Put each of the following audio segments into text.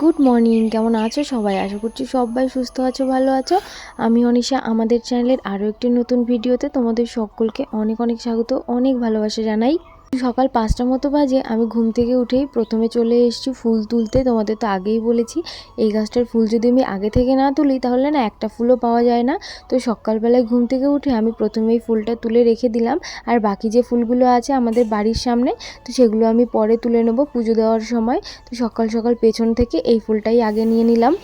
Good morning, কেমন আছো সবাই? আশা করছি সবাই সুস্থ আছো, ভালো আছো। আমি অনিশা, আমাদের চ্যানেলের আরও একটি নতুন ভিডিওতে তোমাদের সকলকে অনেক অনেক স্বাগত, অনেক ভালোবাসা জানাই। সকাল পাঁচটা মতো বাজে, আমি ঘুম থেকে উঠেই প্রথমে চলে এসেছি ফুল তুলতে। তোমাদের তো আগেই বলেছি, এই গাছটার ফুল যদি আমি আগে থেকে না তুলি, তাহলে না একটা ফুলও পাওয়া যায় না। তো সকালবেলায় ঘুম থেকে উঠে আমি প্রথমেই ফুলটা তুলে রেখে দিলাম। আর বাকি যে ফুলগুলো আছে আমাদের বাড়ির সামনে, তো সেগুলো আমি পরে তুলে নেব পুজো দেওয়ার সময়। তো সকাল সকাল পেছন থেকে এই ফুলটাই আগে নিয়ে নিলাম।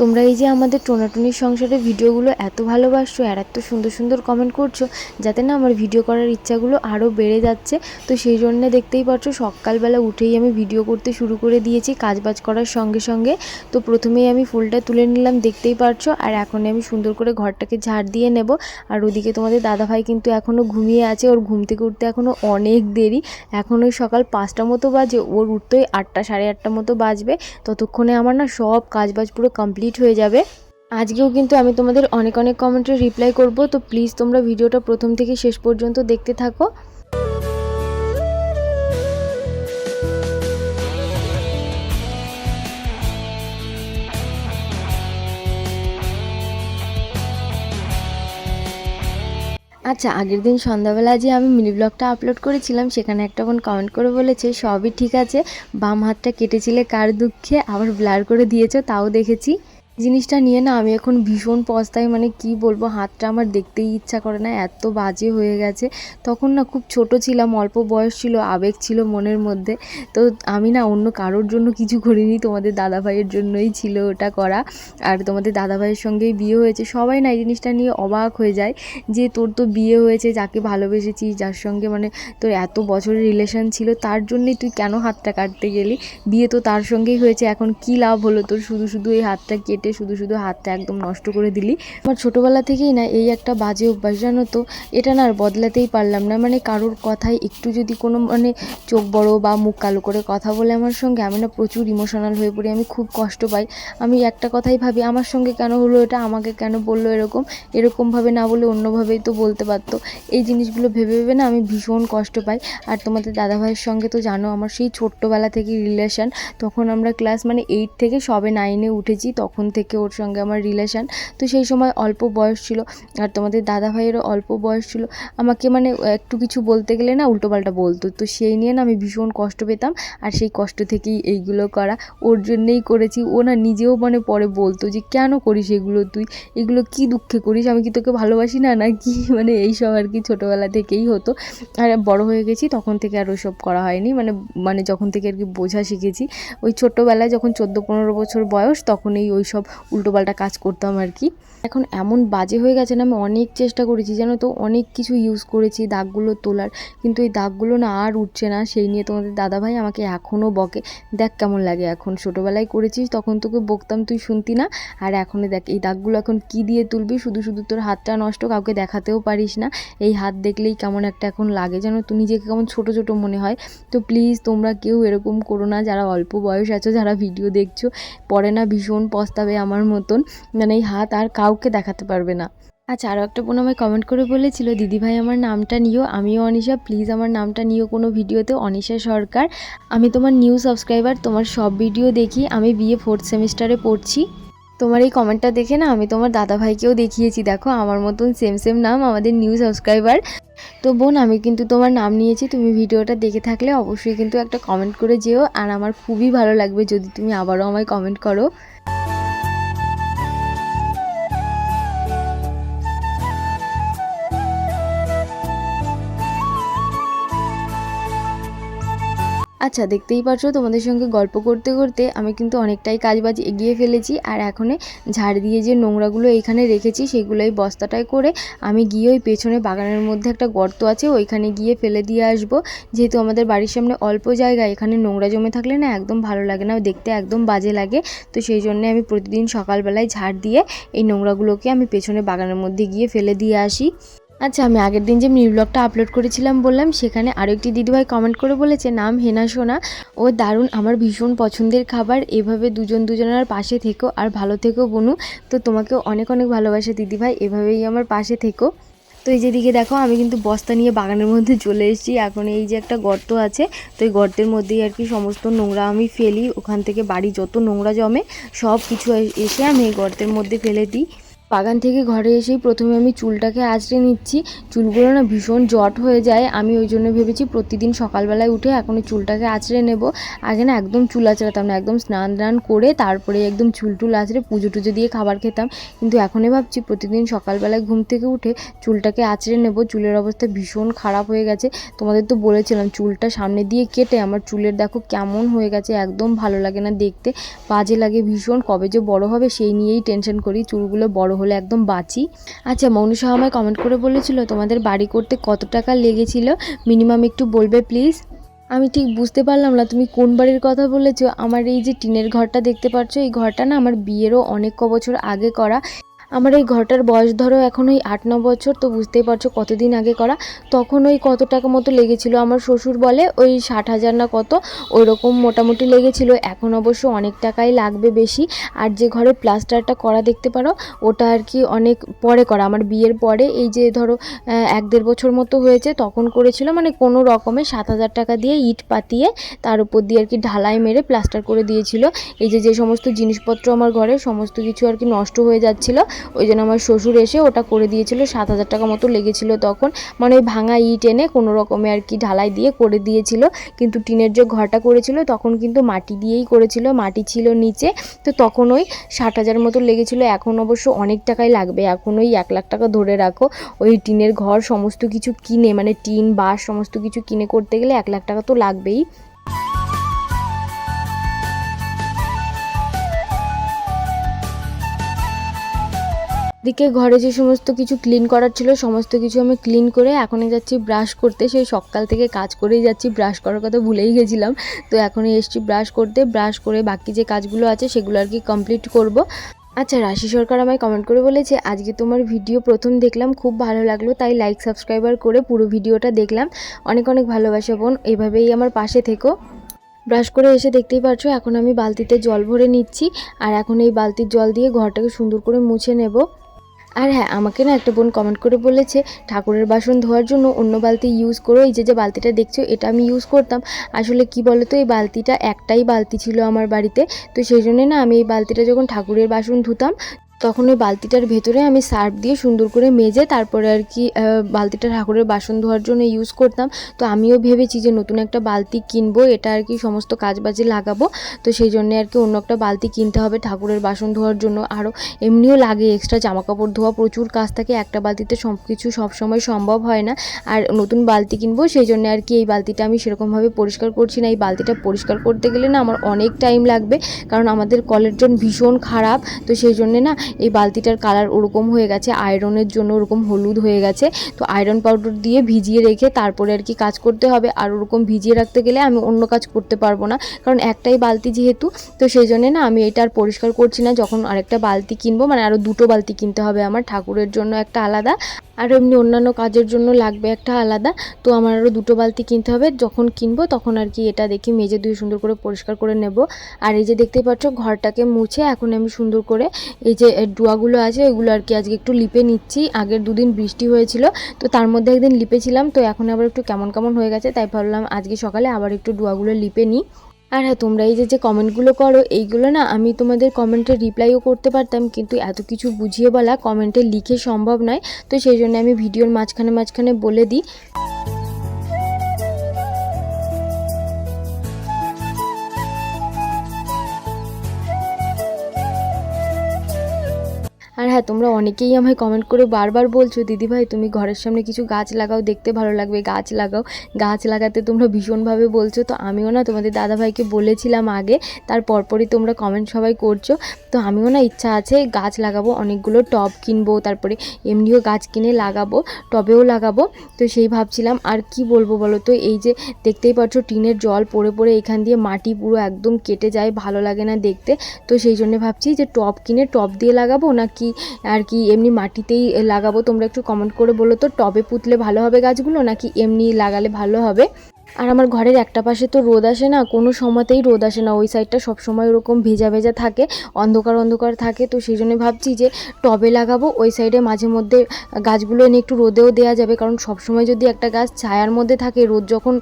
তোমরা এই যে আমাদের টোনাটুনির সংসারের ভিডিওগুলো এত ভালোবাসছো আর এত সুন্দর সুন্দর কমেন্ট করছ, যাতে না আমার ভিডিও করার ইচ্ছাগুলো আরও বেড়ে যাচ্ছে। তো সেই জন্য দেখতেই পাচ্ছ, সকালবেলা উঠেই আমি ভিডিও করতে শুরু করে দিয়েছি, কাজবাজ করার সঙ্গে সঙ্গে। তো প্রথমেই আমি ফুলটা তুলে নিলাম, দেখতেই পারছ আর এখন আমি সুন্দর করে ঘরটাকে ঝাড় দিয়ে নেব। আর ওদিকে তোমাদের দাদাভাই কিন্তু এখনও ঘুমিয়ে আছে, ওর ঘুম থেকে উঠতে এখনও অনেক দেরি। এখন ওই সকাল পাঁচটা মতো বাজে, ওর উঠতেই আটটা, সাড়ে আটটা মতো বাজবে। ততক্ষণে আমার না সব কাজবাজ পুরো কমপ্লিট হয়ে যাবে। আজকেও কিন্তু আমি তোমাদের অনেক অনেক কমেন্টের রিপ্লাই করব। তো প্লিজ তোমরা ভিডিওটা প্রথম থেকে শেষ পর্যন্ত দেখতে থাকো। আচ্ছা আগের দিন সন্ধ্যাবেলা যে আমি মিনি ব্লগটা আপলোড করেছিলাম, সেখানে একটা বোন কমেন্ট করে বলেছে, সবই ঠিক আছে, বাম হাতটা কেটেছিলে, কার দুঃখে? আবার ব্লার করে দিয়েছ, তাও দেখেছি। জিনিসটা নিয়ে না আমি এখন ভীষণ পস্তাই মানে কি বলব, হাতটা আমার দেখতেই ইচ্ছা করে না, এত বাজে হয়ে গেছে। তখন না খুব ছোট ছিলাম, অল্প বয়স ছিল, আবেগ ছিল মনের মধ্যে। তো আমি না অন্য কারোর জন্য কিছু করিনি, তোমাদের দাদাভাইয়ের জন্যই ছিল ওটা করা। আর তোমাদের দাদাভাইয়ের সঙ্গেই বিয়ে হয়েছে, সবাই না এই জিনিসটা নিয়ে অবাক হয়ে যায় যে তোর তো বিয়ে হয়েছে, যাকে ভালোবেসেছিস, যার সঙ্গে মানে তোর এত বছরের রিলেশন ছিল, তার জন্যই তুই কেন হাতটা কাটতে গেলি? বিয়ে তো তার সঙ্গেই হয়েছে, এখন কি লাভ হলো তোর? শুধু শুধু এই হাতটা কেটে শুধু শুধু হাতটা একদম নষ্ট করে দিলি। আমার ছোটোবেলা থেকেই না এই একটা বাজে অভ্যাস, জানো তো? এটা না আর বদলাতেই পারলাম না। মানে কারোর কথায় একটু যদি কোনো মানে চোখ বড় বা মুখ কালো করে কথা বলে আমার সঙ্গে, আমি না প্রচুর ইমোশনাল হয়ে পড়ি, আমি খুব কষ্ট পাই। আমি একটা কথাই ভাবি, আমার সঙ্গে কেন হলো এটা, আমাকে কেন বলল এরকম? এরকমভাবে না বলে অন্যভাবেই তো বলতে পারতো। এই জিনিসগুলো ভেবে ভেবে না আমি ভীষণ কষ্ট পাই। আর তোমাদের দাদাভাইয়ের সঙ্গে তো জানো, আমার সেই ছোট্টবেলা থেকে রিলেশান তখন আমরা ক্লাস মানে এইট থেকে সবে নাইনে উঠেছি, তখন থেকে ওর সঙ্গে আমার রিলেশান তো সেই সময় অল্প বয়স ছিল আর তোমাদের দাদা ভাইয়েরও অল্প বয়স ছিল। আমাকে মানে একটু কিছু বলতে গেলে না উল্টোপাল্টা বলতো। তো সেই নিয়ে না আমি ভীষণ কষ্ট পেতাম আর সেই কষ্ট থেকেই এইগুলো করা। ওর জন্যেই করেছি। ও না নিজেও মানে পরে বলতো যে, কেন করিস এগুলো তুই? এগুলো কি দুঃখে করিস? আমি কি তোকে ভালোবাসি না না কি মানে এইসব আর কি ছোটোবেলা থেকেই হতো। আর বড় হয়ে গেছি তখন থেকে আর ওসব করা হয়নি। মানে মানে যখন থেকে আর কি বোঝা শিখেছি। ওই ছোট্টোবেলায় যখন চোদ্দ পনেরো বছর বয়স তখনই ওই সব উল্টোপাল্টা কাজ করতাম আর কি। এখন এমন বাজে হয়ে গেছে না, আমি অনেক চেষ্টা করেছি, জানো তো, অনেক কিছু ইউজ করেছি, দাগগুলো তোলার। কিন্তু এই দাগগুলো না আর উঠছে না, সেই নিয়ে তোমাদের দাদাভাই আমাকে এখনও বকে। দেখ কেমন লাগে এখন, ছোটোবেলায় করেছিস, তখন তোকে বকতাম, তুই শুনতি না। আর এখনও দেখ, এই দাগগুলো এখন কি দিয়ে তুলবি, শুধু শুধু তোর হাতটা নষ্ট, কাউকে দেখাতেও পারিস না। এই হাত দেখলেই কেমন একটা এখন লাগে যেন তুই নিজেকে কেমন ছোটো ছোটো মনে হয়। তো প্লিজ তোমরা কেউ এরকম করো না, যারা অল্প বয়স আছো, যারা ভিডিও দেখছ, পরে না ভীষণ পস্তাবে। আমার মতন মানে এই হাত আর কাউকে দেখাতে পারবে না। আচ্ছা আরও একটা বোন আমায় কমেন্ট করে বলেছিল দিদিভাই আমার নামটা নিও। আমিও অনিশা প্লিজ আমার নামটা নিও কোনো ভিডিওতে, অনিশা সরকার। আমি তোমার নিউ সাবস্ক্রাইবার তোমার সব ভিডিও দেখি। আমি বিএ ফোর্থ সেমিস্টারে পড়ছি। তোমার এই কমেন্টটা দেখে না, আমি তোমার দাদাভাইকেও দেখিয়েছি। দেখো, আমার মতন সেম সেম নাম, আমাদের নিউ সাবস্ক্রাইবার তো বোন, আমি কিন্তু তোমার নাম নিয়েছি। তুমি ভিডিওটা দেখে থাকলে অবশ্যই কিন্তু একটা কমেন্ট করে যেও। আর আমার খুবই ভালো লাগবে যদি তুমি আবারও আমায় কমেন্ট করো। আচ্ছা দেখতেই পাচ্ছ তোমাদের সঙ্গে গল্প করতে করতে আমি কিন্তু অনেকটাই কাজবাজ এগিয়ে ফেলেছি। আর এখনে ঝাড় দিয়ে যে নোংরাগুলো এইখানে রেখেছি সেগুলো এই বস্তাটায় করে আমি গিয়ে ওই পেছনে বাগানের মধ্যে একটা গর্ত আছে, ওইখানে গিয়ে ফেলে দিয়ে আসব। যেহেতু আমাদের বাড়ির সামনে অল্প জায়গা, এখানে নোংরা জমে থাকলে না একদম ভালো লাগে না, দেখতে একদম বাজে লাগে। তো সেই জন্যে আমি প্রতিদিন সকালবেলায় ঝাড় দিয়ে এই নোংরাগুলোকে আমি পেছনে বাগানের মধ্যে গিয়ে ফেলে দিয়ে আসি। আচ্ছা আমি আগের দিন যে মিনি ব্লগটা আপলোড করেছিলাম বললাম, সেখানে আরও একটি দিদিভাই কমেন্ট করে বলেছে, নাম হেনা সোনা। ও দারুণ, আমার ভীষণ পছন্দের খাবার। এভাবে দুজন দুজনের পাশে থেকো আর ভালো থেকো বনু। তো তোমাকেও অনেক অনেক ভালোবাসে দিদিভাই, এভাবেই আমার পাশে থেকো। তো এই যেদিকে দেখো, আমি কিন্তু বস্তা নিয়ে বাগানের মধ্যে চলে এসেছি। এখন এই যে একটা গর্ত আছে, তো এই গর্তের মধ্যেই আর কি সমস্ত নোংরা আমি ফেলি। ওখান থেকে বাড়ি যত নোংরা জমে সব কিছু এসে আমি এই গর্তের মধ্যে ফেলে দিই। বাগান থেকে ঘরে এসেই প্রথমে আমি চুলটাকে আঁচড়ে নিচ্ছি। চুলগুলো না ভীষণ জট হয়ে যায়। আমি ওই জন্য ভেবেছি প্রতিদিন সকালবেলায় উঠে এখন চুলটাকে আঁচড়ে নেব। আগে না একদম চুল আঁচড়াতাম না, একদম স্নান টান করে তারপরে একদম চুল টুল আঁচড়ে পুজো টুজো দিয়ে খাবার খেতাম। কিন্তু এখনই ভাবছি প্রতিদিন সকালবেলায় ঘুম থেকে উঠে চুলটাকে আঁচড়ে নেব। চুলের অবস্থা ভীষণ খারাপ হয়ে গেছে। তোমাদের তো বলেছিলাম চুলটা সামনে দিয়ে কেটে আমার চুলের দেখো কেমন হয়ে গেছে, একদম ভালো লাগে না দেখতে। বাজে লাগে ভীষণ, কবে যে বড় হবে সেই নিয়েই টেনশন করি, চুলগুলো বড় হলে একদম বাঁচি। আচ্ছা মনুষা আমায় কমেন্ট করে বলেছিল, তোমাদের বাড়ি করতে কত টাকা লেগেছিল? মিনিমাম একটু বলবে প্লিজ আমি ঠিক বুঝতে পারলাম না, তুমি কোন বাড়ির কথা বলেছ? আমার এই যে টিনের ঘরটা দেখতে পাচ্ছ এই ঘরটা না আমার বিয়েরও অনেক ক বছর আগে করা। আমার এই ঘরটার বয়স ধরো এখন ওই আট, ন বছর, তো বুঝতেই পারছ কতদিন আগে করা। তখন ওই কত টাকা মতো লেগেছিল? আমার শ্বশুর বলে ওই ষাট হাজার না কত ওই রকম মোটামুটি লেগেছিল। এখন অবশ্য অনেক টাকাই লাগবে বেশি। আর যে ঘরে প্লাস্টারটা করা দেখতে পারো, ওটা আর কি অনেক পরে করা। আমার বিয়ের পরে এই যে ধরো এক দেড় বছর মতো হয়েছে, তখন করেছিল মানে কোনো রকমে সাত হাজার টাকা দিয়ে ইট পাতিয়ে তার উপর দিয়ে আর কি ঢালাই মেরে প্লাস্টার করে দিয়েছিল। এই যে যে সমস্ত জিনিসপত্র আমার ঘরে, সমস্ত কিছু আর কি নষ্ট হয়ে যাচ্ছিল। ওই জন্য আমার শ্বশুর এসে ওটা করে দিয়েছিল, সাত হাজার টাকা মতো লেগেছিল তখন। মানে ওই ভাঙা ইট এনে কোনো রকমে আর কি ঢালাই দিয়ে করে দিয়েছিল। কিন্তু টিনের যে ঘরটা করেছিল তখন কিন্তু মাটি দিয়েই করেছিল, মাটি ছিল নিচে। তো তখন ওই ষাট হাজার মতো লেগেছিল, এখন অবশ্য অনেক টাকাই লাগবে। এখন ওই এক লাখ টাকা ধরে রাখো। ওই টিনের ঘর সমস্ত কিছু কিনে মানে টিন, বাঁশ সমস্ত কিছু কিনে করতে গেলে এক লাখ টাকা তো লাগবেই। দিকে ঘরে যে সমস্ত কিছু ক্লিন করার ছিল, সমস্ত কিছু আমি ক্লিন করে এখনই যাচ্ছি ব্রাশ করতে। সেই সকাল থেকে কাজ করেই যাচ্ছি ব্রাশ করার কথা ভুলেই গেছিলাম। তো এখনই এসছি ব্রাশ করতে। ব্রাশ করে বাকি যে কাজগুলো আছে সেগুলো আর কি কমপ্লিট করব। আচ্ছা রাশি সরকার আমায় কমেন্ট করে বলেছে, আজকে তোমার ভিডিও প্রথম দেখলাম, খুব ভালো লাগল, তাই লাইক সাবস্ক্রাইবার করে পুরো ভিডিওটা দেখলাম। অনেক অনেক ভালোবাসা বোন, এভাবেই আমার পাশে থেকো। ব্রাশ করে এসে দেখতেই পাচ্ছ এখন আমি বালতিতে জল ভরে নিচ্ছি। আর এখন এই বালতির জল দিয়ে ঘরটাকে সুন্দর করে মুছে নেব। আর হ্যাঁ আমাকে না একটা বোন কমেন্ট করে বলেছে, ঠাকুরের বাসন ধোয়ার জন্য অন্য বালতি ইউজ করো, এই যে যে বালতিটা দেখছ, এটা আমি ইউজ করতাম। আসলে কি বলো তো এই বালতিটা একটাই বালতি ছিল আমার বাড়িতে, তো সেই জন্যে না আমি এই বালতিটা যখন ঠাকুরের বাসন ধুতাম তখন ওই বালতিটার ভেতরে আমি সার্ফ দিয়ে সুন্দর করে মেজে তারপরে আর কি বালতিটা ঠাকুরের বাসন ধোয়ার জন্য ইউজ করতাম। তো আমিও ভেবেছি যে নতুন একটা বালতি কিনবো, এটা আর কি সমস্ত কাজবাজে লাগাবো। তো সেই জন্য আর কি অন্য একটা বালতি কিনতে হবে ঠাকুরের বাসন ধোয়ার জন্য। আরও এমনিও লাগে এক্সট্রা জামা কাপড় ধোয়া, প্রচুর কাজ থাকে। একটা বালতিতে সব কিছু সবসময় সম্ভব হয় না। আর নতুন বালতি কিনবো, সেই জন্য আর কি এই বালতিটা আমি সেরকমভাবে পরিষ্কার করছি না। এই বালতিটা পরিষ্কার করতে গেলে না আমার অনেক টাইম লাগবে। কারণ আমাদের কলের জল ভীষণ খারাপ। তো সেই জন্যে না এই বালতিটার কালার ওরকম হয়ে গেছে, আয়রনের জন্য ওরকম হলুদ হয়ে গেছে। তো আয়রন পাউডার দিয়ে ভিজিয়ে রেখে তারপরে আর কি কাজ করতে হবে। আর ওরকম ভিজিয়ে রাখতে গেলে আমি অন্য কাজ করতে পারব না। কারণ একটাই বালতি যেহেতু, তো সেই জন্যে না আমি এটা আর পরিষ্কার করছি না। যখন আরেকটা বালতি কিনবো মানে আরও দুটো বালতি কিনতে হবে আমার ঠাকুরের জন্য একটা আলাদা। আর এমনি অন্যান্য কাজের জন্য লাগবে একটা আলাদা। তো আমার আরও দুটো বালতি কিনতে হবে। যখন কিনবো তখন আর কি এটা দেখি মেজে ধুয়ে সুন্দর করে পরিষ্কার করে নেব। আর এই যে দেখতেই পাচ্ছ ঘরটাকে মুছে এখন আমি সুন্দর করে এই যে ডুয়াগুলো আছে এগুলো আর কি আজকে একটু লিপে নিচ্ছি। আগের দুদিন বৃষ্টি হয়েছিল, তো তার মধ্যে একদিন লিপেছিলাম। তো এখন আবার একটু কেমন কেমন হয়ে গেছে তাই ভাবলাম আজকে সকালে আবার একটু ডুয়াগুলো লিপে নিই। আর হ্যাঁ তোমরা এই যে যে কমেন্টগুলো করো, এইগুলো না আমি তোমাদের কমেন্টে রিপ্লাইও করতে পারতাম, কিন্তু এত কিছু বুঝিয়ে বলা কমেন্টে লিখে সম্ভব নয়। তো সেই জন্য আমি ভিডিওর মাঝখানে মাঝখানে বলে দিই। আর হ্যাঁ তোমরা অনেকেই আমায় কমেন্ট করে বারবার বলছো, দিদিভাই, তুমি ঘরের সামনে কিছু গাছ লাগাও, দেখতে ভালো লাগবে, গাছ লাগাও। গাছ লাগাতে তোমরা ভীষণভাবে বলছো, তো আমিও না তোমাদের দাদাভাইকে বলেছিলাম আগে, তার পরপরই তোমরা কমেন্ট সবাই করছ। তো আমিও না ইচ্ছা আছে গাছ লাগাবো, অনেকগুলো টব কিনবো, তারপরে এমনিও গাছ কিনে লাগাবো, টবেও লাগাবো। তো সেই ভাবছিলাম, আর কি বলব বলো তো, এই যে দেখতেই পাচ্ছ টিনের জল পড়ে পড়ে এখান দিয়ে মাটি পুরো একদম কেটে যায়, ভালো লাগে না দেখতে। তো সেই জন্য ভাবছি যে টব কিনে টব দিয়ে লাগাবো নাকি আর কি এমনি মাটিতেই লাগাবো? তোমরা একটু কমেন্ট করে বলো তো, টবে পুতলে ভালো হবে গাছগুলো নাকি এমনি লাগালে ভালো হবে? আর আমার ঘরের একটা পাশে তো রোদ আসে না, কোনো সময়তেই রোদ আসে না। ওই সাইডটা সবসময় ওরকম ভেজা ভেজা থাকে, অন্ধকার অন্ধকার থাকে। তো সেই জন্য ভাবছি যে টবে লাগাবো, ওই সাইডে মাঝে মধ্যে গাছগুলো এনে একটু রোদেও দেওয়া যাবে। কারণ সবসময় যদি একটা গাছ ছায়ার মধ্যে থাকে, রোদ যখন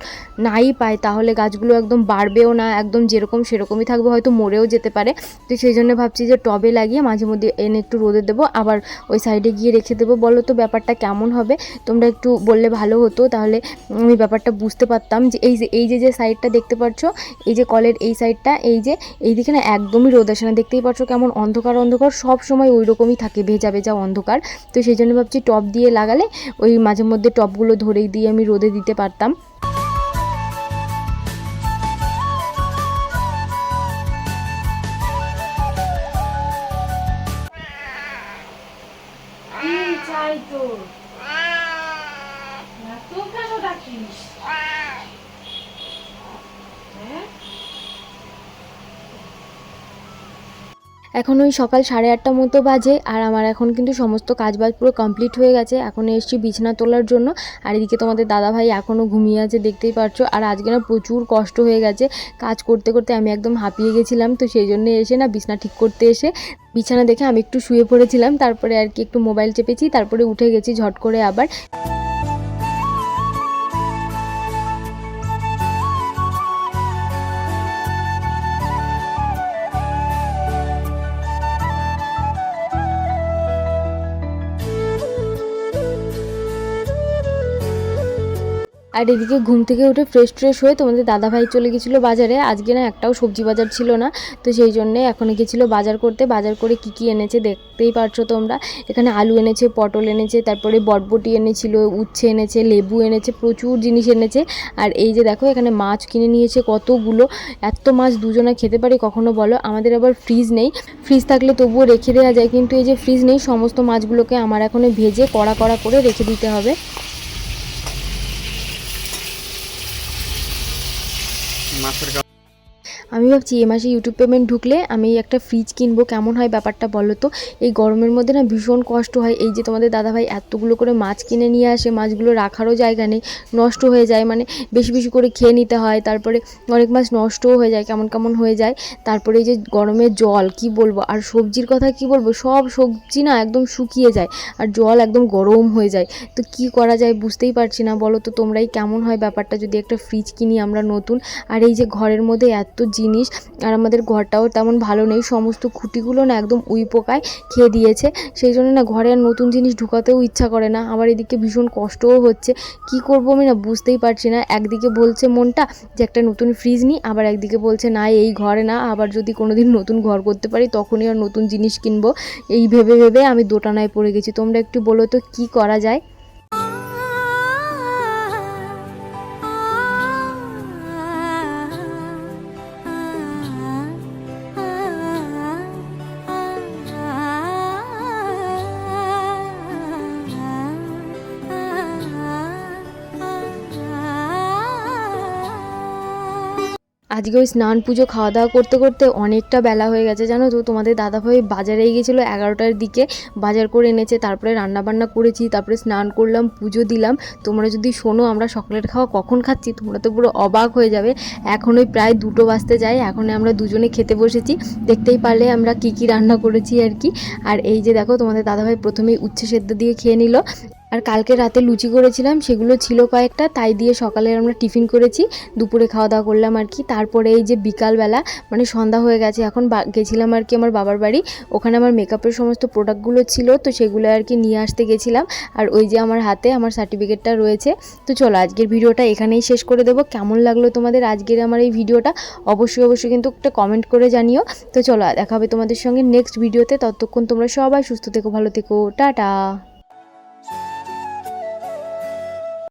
নাই পায়, তাহলে গাছগুলো একদম বাড়বেও না, একদম যেরকম সেরকমই থাকবে, হয়তো মরেও যেতে পারে। তো সেই জন্য ভাবছি যে টবে লাগিয়ে মাঝে মধ্যে এনে একটু রোদে দেবো। আবার ওই সাইডে গিয়ে রেখে দেবো। বলো তো ব্যাপারটা কেমন হবে? তোমরা একটু বললে ভালো হতো, তাহলে আমি ব্যাপারটা বুঝতে পারতাম। যে এই যে এই যে যে সাইডটা দেখতে পাচ্ছ, এই যে কলের এই সাইডটা এই যে এই দিকে না একদমই রোদ আসে না। দেখতেই পাচ্ছ কেমন অন্ধকার অন্ধকার, সব সময় ওই রকমই থাকে, ভেজা ভেজা অন্ধকার। তো সেই জন্য ভাবছি টব দিয়ে লাগালে ওই মাঝে মধ্যে টবগুলো ধরেই দিয়ে আমি রোদে দিতে পারতাম। কেন ডাকিস এখন ওই সকাল সাড়ে আটটা মতো বাজে, আর আমার এখন কিন্তু সমস্ত কাজবাজ পুরো কমপ্লিট হয়ে গেছে। এখন এসছি বিছানা তোলার জন্য। আর এদিকে তোমাদের দাদা ভাই এখনও ঘুমিয়ে আছে, দেখতেই পারছ। আর আজকে না প্রচুর কষ্ট হয়ে গেছে। কাজ করতে করতে আমি একদম হাঁপিয়ে গেছিলাম, তো সেই জন্য এসে না বিছানা ঠিক করতে এসে বিছানা দেখে আমি একটু শুয়ে পড়েছিলাম। তারপরে আর কি একটু মোবাইল চেপেছি, তারপরে উঠে গেছি ঝট করে আবার। আর এদিকে ঘুম থেকে উঠে ফ্রেশ ট্রেশ হয়ে তোমাদের দাদাভাই চলে গেছিল বাজারে। আজকে না একটাও সবজি বাজার ছিল না, তো সেই জন্যে এখন গেছিল বাজার করতে। বাজার করে কি কি এনেছে দেখতেই পারছ তোমরা। এখানে আলু এনেছে, পটল এনেছে, তারপরে বটবটি এনেছিল, উচ্ছে এনেছে, লেবু এনেছে, প্রচুর জিনিস এনেছে। আর এই যে দেখো, এখানে মাছ কিনে নিয়েছে কতগুলো। এত মাছ দুজনে খেতে পারি কখনো বলো? আমাদের আবার ফ্রিজ নেই। ফ্রিজ থাকলে তবুও রেখে দেওয়া যায়, কিন্তু এই যে ফ্রিজ নেই, সমস্ত মাছগুলোকে আমার এখন ভেজে কড়া কড়া করে রেখে দিতে হবে। uma forga আমি ভাবছি এ মাসে ইউটিউব পেমেন্ট ঢুকলে আমি একটা ফ্রিজ কিনবো। কেমন হয় ব্যাপারটা বলো তো? এই গরমের মধ্যে না ভীষণ কষ্ট হয়। এই যে তোমাদের দাদাভাই এতগুলো করে মাছ কিনে নিয়ে আসে, মাছগুলো রাখারও জায়গা নেই, নষ্ট হয়ে যায়। মানে বেশি বেশি করে খেয়ে নিতে হয়। তারপরে অনেক মাছ নষ্টও হয়ে যায়, কেমন কেমন হয়ে যায়। তারপরে এই যে গরমের জল, কি বলব? আর সবজির কথা কি বলব? সব সবজি না একদম শুকিয়ে যায় আর জল একদম গরম হয়ে যায়। তো কি করা যায় বুঝতেই পারছি না। বলো তো তোমরাই কেমন হয় ব্যাপারটা? যদি একটা ফ্রিজ কিনি আমরা নতুন। আর এই যে ঘরের মধ্যে এত জিনিস আর আমাদের ঘরটাও তেমন ভালো নেই। সমস্ত খুঁটিগুলো না একদম উই পোকায় খেয়ে দিয়েছে। সেই জন্য না ঘরে আর নতুন জিনিস ঢুকাতেও ইচ্ছা করে না। আবার এদিকে ভীষণ কষ্টও হচ্ছে। কি করব আমি না বুঝতেই পারছি না। একদিকে বলছে মনটা যে একটা নতুন ফ্রিজ নিই আবার একদিকে বলছে না, এই ঘরে না, আবার যদি কোনোদিন নতুন ঘর করতে পারি তখনই আর নতুন জিনিস কিনবো। এই ভেবে ভেবে আমি দোটানায় পড়ে গেছি। তোমরা একটু বলো তো কী করা যায়? আজকে ওই স্নান পুজো খাওয়া দাওয়া করতে করতে অনেকটা বেলা হয়ে গেছে, জানো তো? তোমাদের দাদাভাই বাজারে গিয়েছিল এগারোটার দিকে, বাজার করে এনেছে, তারপরে রান্না বান্না করেছি, তারপরে স্নান করলাম, পুজো দিলাম। তোমরা যদি শোনো, আমরা সকালের খাওয়া কখন খাচ্ছি, তোমরা তো পুরো অবাক হয়ে যাবে। এখন ওই প্রায় দুটো বাজতে যায়, এখন আমরা দুজনে খেতে বসেছি। দেখতেই পারলে আমরা কি কি রান্না করেছি আর কি। আর এই যে দেখো, তোমাদের দাদাভাই প্রথমেই উচ্ছে সেদ্ধ দিয়ে খেয়ে নিল। আর কালকে রাতে লুচি করেছিলাম, সেগুলো ছিল কয়েকটা, তাই দিয়ে সকালে আমরা টিফিন করেছি, দুপুরে খাওয়া দাওয়া করলাম আর কি। তারপরে এই যে বিকালবেলা মানে সন্ধ্যা হয়ে গেছে, এখন গেছিলাম আর কি আমার বাবার বাড়ি। ওখানে আমার মেকআপের সমস্ত প্রোডাক্টগুলো ছিল, তো সেগুলো আর কি নিয়ে আসতে গেছিলাম। আর ওই যে আমার হাতে আমার সার্টিফিকেটটা রয়েছে। তো চলো, আজকের ভিডিওটা এখানেই শেষ করে দেবো। কেমন লাগল তোমাদের আজকের আমার এই ভিডিওটা? অবশ্যই অবশ্যই কিন্তু একটা কমেন্ট করে জানিও। তো চলো, দেখা হবে তোমাদের সঙ্গে নেক্সট ভিডিওতে ততক্ষণ তোমরা সবাই সুস্থ থেকো, ভালো থেকো। টাটা!